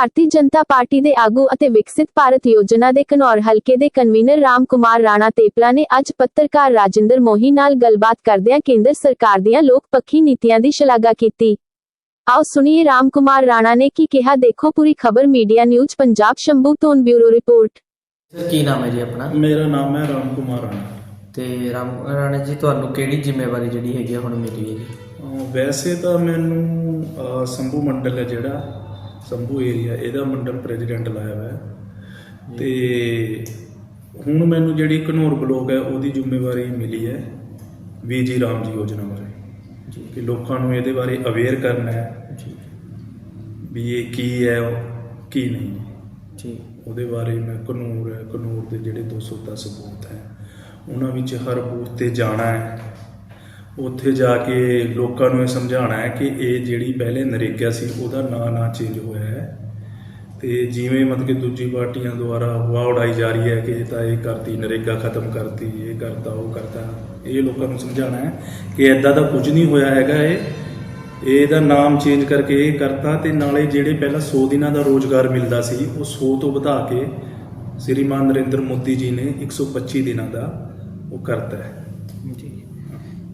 Bharatiya Janata party ਦੇ ਆਗੂ ਅਤੇ ਵਿਕਸਿਤ ਭਾਰਤ ਯੋਜਨਾ ਦੇ ਘਨੌਰ ਹਲਕੇ ਦੇ ਕਨਵੀਨਰ ਰਾਮ ਕੁਮਾਰ ਰਾਣਾ ਤੇਪਲਾ ਨੇ ਅੱਜ ਪੱਤਰਕਾਰ ਰਾਜਿੰਦਰ ਮੋਹੀ ਨਾਲ ਗੱਲਬਾਤ ਕਰਦਿਆਂ ਕੇਂਦਰ ਸਰਕਾਰ ਦੀਆਂ ਲੋਕ ਪੱਖੀ ਨੀਤੀਆਂ ਦੀ ਸ਼ਲਾਘਾ ਕੀਤੀ। ਆਓ ਸੁਣੀਏ ਰਾਮ ਕੁਮਾਰ ਰਾਣਾ ਨੇ ਕੀ ਕਿਹਾ ਦੇਖੋ ਪੂਰੀ ਖਬਰ ਮੀਡੀਆ ਨਿਊਜ਼ ਪੰਜਾਬ ਸ਼ੰਭੂ ਤੋਂ ਬਿਊਰੋ ਰਿਪੋਰਟ। ਸਰ ਕੀ ਨਾਮ ਹੈ ਜੀ ਆਪਣਾ? ਮੇਰਾ ਨਾਮ ਹੈ ਰਾਮ ਕੁਮਾਰ ਰਾਣਾ। ਤੇ ਰਾਮ ਰਾਣਾ ਜੀ ਤੁਹਾਨੂੰ ਕਿਹੜੀ ਜ਼ਿੰਮੇਵਾਰੀ ਜਿਹੜੀ ਹੈਗੀ ਆ ਹੁਣ ਮਿਲੀ ਹੈ ਜੀ ਅਹ ਵੈਸੇ ਤਾਂ ਮੈਨੂੰ ਅਹ ਸੰਭੂ ਮੰਡਲ ਹੈ ਜਿਹੜਾ ਸੰਭੂ ਏਰੀਆ ਇਹਦਾ ਮੰਡਲ ਪ੍ਰੈਜ਼ੀਡੈਂਟ ਲਾਇਆ ਹੋਇਆ। ਹੈ ਤੇ ਹੁਣ ਮੈਨੂੰ ਜਿਹੜੀ ਘਨੌਰ ਬਲੋਕ ਹੈ ਉਹਦੀ ਜ਼ਿੰਮੇਵਾਰੀ ਮਿਲੀ ਹੈ ਵੀਜੀ ਰਾਮ ਜੀ ਯੋਜਨਾ ਬਾਰੇ। ਜੀ। ਕਿ ਲੋਕਾਂ ਨੂੰ ਇਹਦੇ ਬਾਰੇ ਅਵੇਅਰ ਕਰਨਾ ਹੈ ਜੀ। ਵੀ ਇਹ ਕੀ ਹੈ ਕੀ ਨਹੀਂ। ਜੀ। ਉਹਦੇ ਬਾਰੇ ਮੈਂ ਘਨੌਰ ਹੈ ਘਨੌਰ ਦੇ ਜਿਹੜੇ 210 ਬੂਥ ਹੈ ਉਹਨਾਂ ਵਿੱਚ ਹਰ ਬੂਥ ਤੇ ਜਾਣਾ ਹੈ। ਉੱਥੇ ਜਾ ਕੇ ਲੋਕਾਂ ਨੂੰ ਇਹ ਸਮਝਾਉਣਾ ਹੈ ਕਿ ਇਹ ਜਿਹੜੀ ਪਹਿਲੇ ਨਰੇਗਾ ਸੀ, ਉਹਦਾ ਨਾਂ ਨਾ ਚੇਂਜ ਹੋਇਆ ਹੈ। ਤੇ ਜਿਵੇਂ ਮਤਲਬ ਕਿ ਦੂਜੀ ਪਾਰਟੀਆਂ ਦੁਆਰਾ ਹਵਾ ਉਡਾਈ ਜਾ ਰਹੀ ਹੈ ਕਿ ਇਹ ਤਾਂ ਇਹ ਕਰਤੀ, ਨਰੇਗਾ ਖਤਮ ਕਰਤੀ, ਇਹ ਕਰਤਾ, ਉਹ ਕਰਤਾ, ਇਹ ਲੋਕਾਂ ਨੂੰ ਸਮਝਾਉਣਾ ਹੈ ਕਿ ਐਦਾਂ ਦਾ ਕੁਝ ਨਹੀਂ ਹੋਇਆ ਹੈਗਾ ਇਹ। ਇਹਦਾ ਨਾਮ ਚੇਂਜ ਕਰਕੇ ਇਹ ਕਰਤਾ ਤੇ ਨਾਲੇ ਜਿਹੜੇ ਪਹਿਲਾਂ 100 ਦਿਨਾਂ ਦਾ ਰੋਜ਼ਗਾਰ ਮਿਲਦਾ ਸੀ, ਉਹ 100 ਤੋਂ ਵਧਾ ਕੇ ਸ੍ਰੀਮਾਨ ਨਰਿੰਦਰ ਮੋਦੀ ਜੀ ਨੇ 125 ਦਿਨਾਂ ਦਾ ਉਹ ਕਰਤਾ ਹੈ।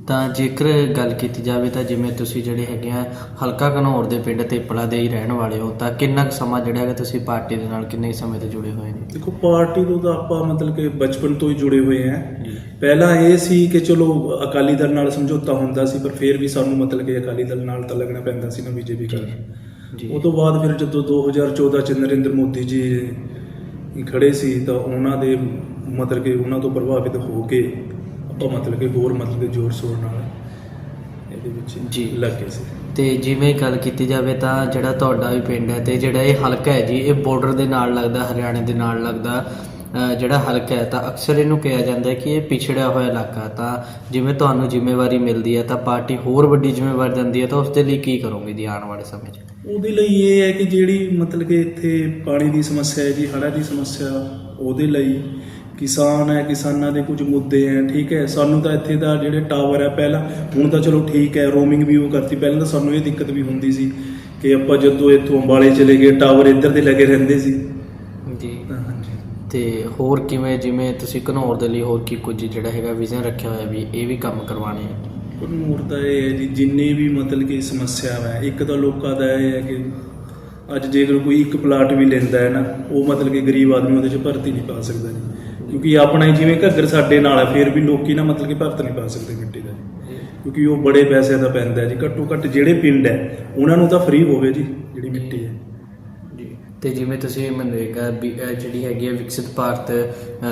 ਤਾਂ ਜੇਕਰ ਗੱਲ ਕੀਤੀ ਜਾਵੇ ਤਾਂ ਜਿਵੇਂ ਤੁਸੀਂ ਜਿਹੜੇ ਹੈਗੇ ਆ ਹਲਕਾ ਘਨੌਰ ਦੇ ਪਿੰਡ ਤੇਪਲਾ ਦੇ ਹੀ ਰਹਿਣ ਵਾਲੇ ਹੋ ਤਾਂ ਕਿੰਨਾ ਕੁ ਸਮਾਂ ਜਿਹੜਾ ਹੈਗਾ ਤੁਸੀਂ ਪਾਰਟੀ ਦੇ ਨਾਲ ਕਿੰਨੇ ਸਮੇਂ ਤੋਂ ਜੁੜੇ ਹੋਏ ਨੇ? ਦੇਖੋ ਪਾਰਟੀ ਤੋਂ ਤਾਂ ਆਪਾਂ ਮਤਲਬ ਕਿ ਬਚਪਨ ਤੋਂ ਹੀ ਜੁੜੇ ਹੋਏ ਜੀ। ਪਹਿਲਾਂ ਇਹ ਸੀ ਕਿ ਚਲੋ ਅਕਾਲੀ ਦਲ ਨਾਲ ਸਮਝੌਤਾ ਹੁੰਦਾ ਸੀ ਪਰ ਫਿਰ ਵੀ ਸਾਨੂੰ ਮਤਲਬ ਕਿ ਅਕਾਲੀ ਦਲ ਨਾਲ ਤਾਂ ਲੱਗਣਾ ਪੈਂਦਾ ਸੀ ਨਾ ਬੀਜੇਪੀ ਕਰਨ। ਉਹ ਤੋਂ ਬਾਅਦ ਫਿਰ ਜਦੋਂ 2014 ਚ ਨਰਿੰਦਰ ਮੋਦੀ ਜੀ ਖੜੇ ਸੀ ਤਾਂ ਉਹਨਾਂ ਦੇ ਮਤਲਬ ਕਿ ਉਹਨਾਂ ਤੋਂ ਪ੍ਰਭਾਵਿਤ ਹੋ ਕੇ ਆਪਾਂ ਮਤਲਬ ਕਿ ਹੋਰ ਮਤਲਬ ਕਿ ਜ਼ੋਰ ਸ਼ੋਰ ਨਾਲ ਇਹਦੇ ਵਿੱਚ ਜੀ। ਲੱਗੇ ਸੀ। ਤੇ ਜਿਵੇਂ ਗੱਲ ਕੀਤੀ ਜਾਵੇ ਤਾਂ ਜਿਹੜਾ ਤੁਹਾਡਾ ਵੀ ਪਿੰਡ ਹੈ ਤੇ ਜਿਹੜਾ ਇਹ ਹਲਕਾ ਹੈ ਜੀ ਇਹ ਬਾਰਡਰ ਦੇ ਨਾਲ ਲੱਗਦਾ ਹਰਿਆਣੇ ਦੇ ਨਾਲ ਲੱਗਦਾ ਜਿਹੜਾ ਹਲਕਾ ਹੈ ਤਾਂ ਅਕਸਰ ਇਹਨੂੰ ਕਿਹਾ ਜਾਂਦਾ ਹੈ ਕਿ ਇਹ ਪਿਛੜਿਆ ਹੋਇਆ ਇਲਾਕਾ ਤਾਂ ਜਿਵੇਂ ਤੁਹਾਨੂੰ ਜ਼ਿੰਮੇਵਾਰੀ ਮਿਲਦੀ ਹੈ ਤਾਂ ਪਾਰਟੀ ਹੋਰ ਵੱਡੀ ਜ਼ਿੰਮੇਵਾਰੀ ਦਿੰਦੀ ਹੈ ਤਾਂ ਉਸ ਦੇ ਲਈ ਕੀ ਕਰੋਗੇ ਜੀ ਆਉਣ ਵਾਲੇ ਸਮੇਂ 'ਚ? ਉਹਦੇ ਲਈ ਇਹ ਹੈ ਕਿ ਜਿਹੜੀ ਮਤਲਬ ਕਿ ਇੱਥੇ ਪਾਣੀ ਦੀ ਸਮੱਸਿਆ ਹੈ ਜੀ ਹੜ੍ਹਾਂ ਦੀ ਸਮੱਸਿਆ ਉਹਦੇ ਲਈ ਕਿਸਾਨ ਹੈ ਕਿਸਾਨਾਂ ਦੇ ਕੁਝ ਮੁੱਦੇ ਹੈ ਠੀਕ ਹੈ। ਸਾਨੂੰ ਤਾਂ ਇੱਥੇ ਦਾ ਜਿਹੜੇ ਟਾਵਰ ਹੈ ਪਹਿਲਾਂ ਹੁਣ ਤਾਂ ਚਲੋ ਠੀਕ ਹੈ ਰੋਮਿੰਗ ਵੀ ਉਹ ਕਰਤੀ। ਪਹਿਲਾਂ ਤਾਂ ਸਾਨੂੰ ਇਹ ਦਿੱਕਤ ਵੀ ਹੁੰਦੀ ਸੀ ਕਿ ਆਪਾਂ ਜਦੋਂ ਇੱਥੋਂ ਅੰਬਾਲੇ ਚਲੇ ਗਏ ਟਾਵਰ ਇੱਧਰ ਦੇ ਲੱਗੇ ਰਹਿੰਦੇ ਸੀ। ਜੀ। ਤਾਂ ਹਾਂਜੀ। ਤੇ ਹੋਰ ਕਿਵੇਂ ਜਿਵੇਂ ਤੁਸੀਂ ਘਨੌਰ ਦੇ ਲਈ ਹੋਰ ਕੀ ਕੁਝ ਜਿਹੜਾ ਹੈਗਾ ਵਿਜ਼ਨ ਰੱਖਿਆ ਹੋਇਆ ਵੀ ਇਹ ਵੀ ਕੰਮ ਕਰਵਾਣੇ ਹੈ ਘਨੌਰ ਦਾ ਇਹ ਹੈ ਜੀ ਜਿੰਨੇ ਵੀ ਮਤਲਬ ਕਿ ਸਮੱਸਿਆ ਹੈ ਇੱਕ ਤਾਂ ਲੋਕਾਂ ਦਾ ਇਹ ਹੈ ਕਿ ਅੱਜ ਜੇਕਰ ਕੋਈ ਇੱਕ ਪਲਾਟ ਵੀ ਲੈਂਦਾ ਹੈ ਨਾ ਉਹ ਮਤਲਬ ਕਿ ਗਰੀਬ ਆਦਮੀ ਉਹਦੇ 'ਚ ਭਰਤੀ ਨਹੀਂ ਪਾ ਸਕਦਾ ਜੀ। ਕਿਉਂਕਿ ਆਪਣਾ ਹੀ ਜਿਵੇਂ ਘੱਗਰ ਸਾਡੇ ਨਾਲ ਹੈ ਫਿਰ ਵੀ ਲੋਕੀ ਨਾ ਮਤਲਬ ਕਿ ਭਰਤ ਨਹੀਂ ਪਾ ਸਕਦੇ ਮਿੱਟੀ ਦਾ ਜੀ। ਕਿਉਂਕਿ ਉਹ ਬੜੇ ਪੈਸੇ ਦਾ ਪੈਂਦਾ ਜੀ। ਘੱਟੋ ਘੱਟ ਜਿਹੜੇ ਪਿੰਡ ਹੈ, ਉਹਨਾਂ ਨੂੰ ਤਾਂ ਫ੍ਰੀ ਹੋਵੇ ਜੀ, ਜਿਹੜੀ ਮਿੱਟੀ ਹੈ। ਤੇ ਜਿਵੇਂ ਤੁਸੀਂ ਮਨਰੇਗਾ ਜਿਹੜੀ ਹੈਗੀ ਹੈ ਵਿਕਸਿਤ ਭਾਰਤ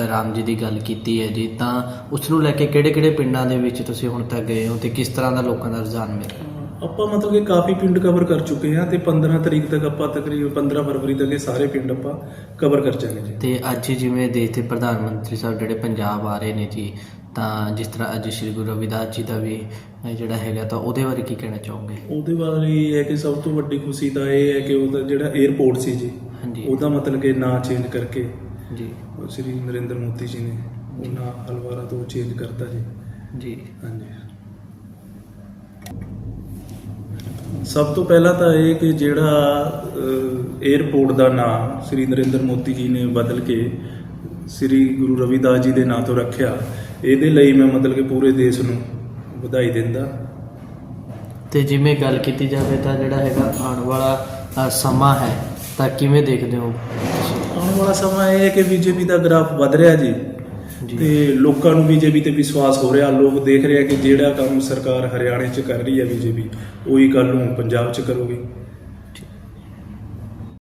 ਰਾਮ ਜੀ ਦੀ ਗੱਲ ਕੀਤੀ ਹੈ ਜੀ ਤਾਂ ਉਸ ਨੂੰ ਲੈ ਕੇ ਕਿਹੜੇ-ਕਿਹੜੇ ਪਿੰਡਾਂ ਦੇ ਵਿੱਚ ਤੁਸੀਂ ਹੁਣ ਤੱਕ ਗਏ ਹੋ ਤੇ ਕਿਸ ਤਰ੍ਹਾਂ ਦਾ ਲੋਕਾਂ ਦਾ ਰੁਝਾਨ ਮਿਲਿਆ? ਆਪਾਂ ਮਤਲਬ ਕਿ ਕਾਫੀ ਪਿੰਡ ਕਵਰ ਕਰ ਚੁੱਕੇ ਹਾਂ ਤੇ 15 ਤਰੀਕ ਤੱਕ ਆਪਾਂ ਤਕਰੀਬਨ 15 ਫਰਵਰੀ ਤੱਕ ਇਹ ਸਾਰੇ ਪਿੰਡ ਆਪਾਂ ਕਵਰ ਕਰ ਜਾਵਾਂਗੇ ਜੀ। ਤੇ ਅੱਜ ਜਿਵੇਂ ਦੇਸ਼ ਦੇ ਪ੍ਰਧਾਨ ਮੰਤਰੀ ਸਾਹਿਬ ਜਿਹੜੇ ਪੰਜਾਬ ਆ ਰਹੇ ਨੇ ਜੀ ਤਾਂ ਜਿਸ ਤਰ੍ਹਾਂ ਅੱਜ ਸ਼੍ਰੀ ਗੁਰੂ ਰਵਿਦਾਸ ਜੀ ਦਾ ਵੀ ਜਿਹੜਾ ਹੈਗਾ ਤਾਂ ਉਹਦੇ ਬਾਰੇ ਕੀ ਕਹਿਣਾ ਚਾਹੋਗੇ? ਉਹਦੇ ਬਾਰੇ ਇਹ ਹੈ ਕਿ ਸਭ ਤੋਂ ਵੱਡੀ ਖੁਸ਼ੀ ਤਾਂ ਇਹ ਹੈ ਕਿ ਉਹਦਾ ਜਿਹੜਾ 에어ਪੋਰਟ ਸੀ ਜੀ ਹਾਂਜੀ। ਉਹਦਾ ਮਤਲਬ ਕਿ ਨਾਂ ਚੇਂਜ ਕਰਕੇ ਜੀ। ਉਹ ਸ੍ਰੀ ਨਰਿੰਦਰ ਮੋਦੀ ਜੀ ਨੇ ਉਹ ਨਾਂ ਹਲਵਾਰਾ ਤੋਂ ਚੇਂਜ ਕਰਤਾ ਜੀ। ਜੀ। ਹਾਂਜੀ। ਸਭ ਤੋਂ ਪਹਿਲਾਂ ਤਾਂ ਇਹ ਕਿ ਜਿਹੜਾ 에어ਪੋਰਟ ਦਾ ਨਾਮ ਸ੍ਰੀ ਨਰਿੰਦਰ ਮੋਦੀ ਜੀ ਨੇ ਬਦਲ ਕੇ ਸ੍ਰੀ ਗੁਰੂ ਰਵਿਦਾਸ ਜੀ ਦੇ ਨਾਂ ਤੋਂ ਰੱਖਿਆ ਇਹਦੇ ਲਈ ਮੈਂ ਮਤਲਬ ਕਿ ਪੂਰੇ ਦੇਸ਼ ਨੂੰ ਵਧਾਈ ਦਿੰਦਾ। ਤੇ ਜਿਵੇਂ ਗੱਲ ਕੀਤੀ ਜਾਵੇ ਤਾਂ ਜਿਹੜਾ ਹੈਗਾ ਆਉਣ ਵਾਲਾ ਸਮਾਂ ਹੈ ਤਾਂ ਕਿਵੇਂ ਦੇਖਦੇ ਹੋ? ਆਉਣ ਵਾਲਾ ਸਮਾਂ ਇਹ ਹੈ ਕਿ ਬੀਜੇਪੀ ਦਾ ਗ੍ਰਾਫ ਵਧ ਰਿਹਾ ਜੀ। ਤੇ ਲੋਕਾਂ ਨੂੰ ਬੀਜੇਪੀ ਤੇ ਵਿਸ਼ਵਾਸ ਹੋ ਰਿਹਾ। ਲੋਕ ਦੇਖ ਰਹੇ ਆ ਕਿ ਜਿਹੜਾ ਕੰਮ ਸਰਕਾਰ ਹਰਿਆਣੇ 'ਚ ਕਰ ਰਹੀ ਹੈ ਬੀਜੇਪੀ ਉਹੀ ਕੱਲ ਨੂੰ ਪੰਜਾਬ 'ਚ ਕਰੂਗੀ।